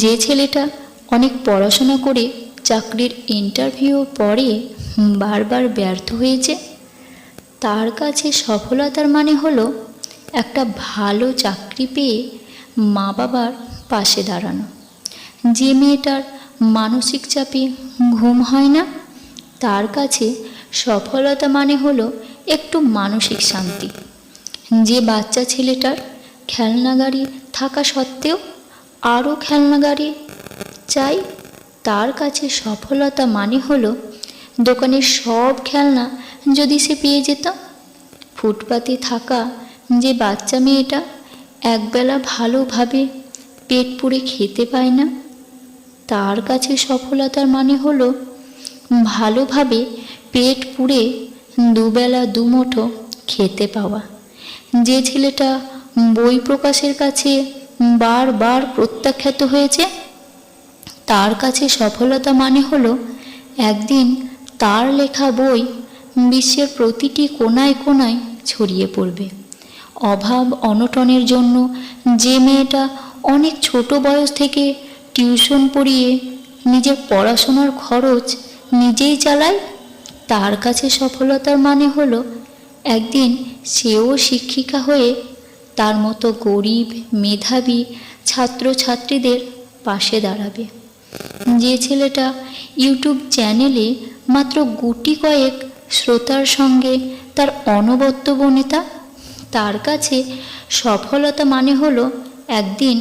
যে ছেলেটা অনেক পড়াশোনা করে চাকরির ইন্টারভিউ পরে বারবার ব্যর্থ হয়েছে, তার কাছে সফলতার মানে হলো একটা ভালো চাকরি পেয়ে মা বাবার পাশে দাঁড়ানো। যে মেয়েটার মানসিক চাপে ঘুম হয় না, তার কাছে সফলতা মানে হলো একটু মানসিক শান্তি। যে বাচ্চা ছেলেটার খেলনা গাড়ি থাকা সত্ত্বেও আরও খেলনা গাড়ি। চাই তার কাছে সফলতা মানে হলো দোকানের সব খেলনা যদি সে পেয়ে যেত। ফুটপাতে থাকা যে বাচ্চা মেয়েটা একবেলা ভালোভাবে পেট পুড়ে খেতে পায় না, তার কাছে সফলতার মানে হলো ভালোভাবে পেট পুড়ে দুবেলা দুমুঠো খেতে পাওয়া। যে ছেলেটা বই প্রকাশের কাছে বারবার প্রত্যাখ্যাত হয়েছে। তার কাছে সফলতা মানে হলো, একদিন তার লেখা বই বিশ্বের প্রতিটি কোনায় কোনায় ছড়িয়ে পড়বে। অভাব অনটনের জন্য যে মেয়েটা অনেক ছোট বয়স থেকে টিউশন পড়িয়ে নিজের পড়াশোনার খরচ নিজেই চালায়, তার কাছে সফলতার মানে হলো, একদিন সেও শিক্ষিকা হয়ে তার মতো গরিব মেধাবী ছাত্রছাত্রীদের পাশে দাঁড়াবে। যে ছেলেটা ইউটিউব চ্যানেলে মাত্র গুটি কয়েক শ্রোতার সঙ্গে তার অনবদ্য বনিতা, তার কাছে সফলতা মানে হলো একদিন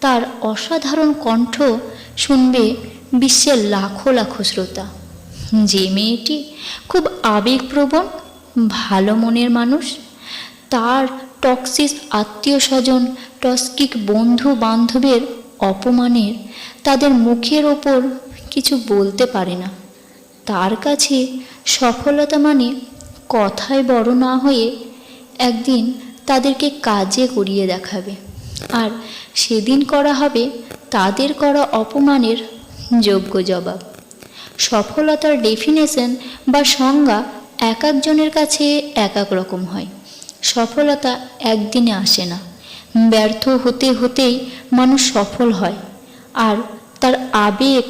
তার অসাধারণ কণ্ঠ শুনবে বিশ্বের লাখো লাখো শ্রোতা। যে মেয়েটি খুব আবেগপ্রবণ, ভালো মনের মানুষ, তার টক্সিস আত্মীয় স্বজন টস্কিক বন্ধু বান্ধবের অপমানের তাদের মুখের ওপর কিছু বলতে পারে না। তার কাছে সফলতা মানে কথায় বড় না হয়ে একদিন তাদেরকে কাজে করিয়ে দেখাবে। আর সেদিন করা হবে তাদের করা অপমানের যোগ্য জবাব। সফলতার ডেফিনেশন বা সংজ্ঞা এক একজনের কাছে এক এক রকম হয়। সফলতা একদিনে আসে না। ব্যর্থ হতে হতেই মানুষ সফল হয় আর তার আবেগ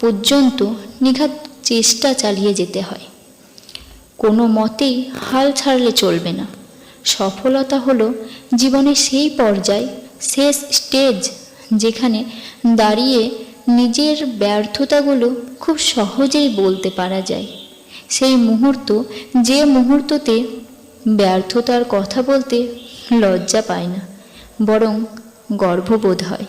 পর্যন্ত নিঘাত চেষ্টা চালিয়ে যেতে হয়। কোনো মতেই হাল ছাড়লে চলবে না। সফলতা হলো জীবনের সেই পর্যায়, শেষ স্টেজ যেখানে দাঁড়িয়ে নিজের ব্যর্থতাগুলো খুব সহজেই বলতে পারা যায়। সেই মুহূর্ত, যে মুহূর্ততে ব্যর্থতার কথা বলতে লজ্জা পায় না বরং গর্ববোধ হয়।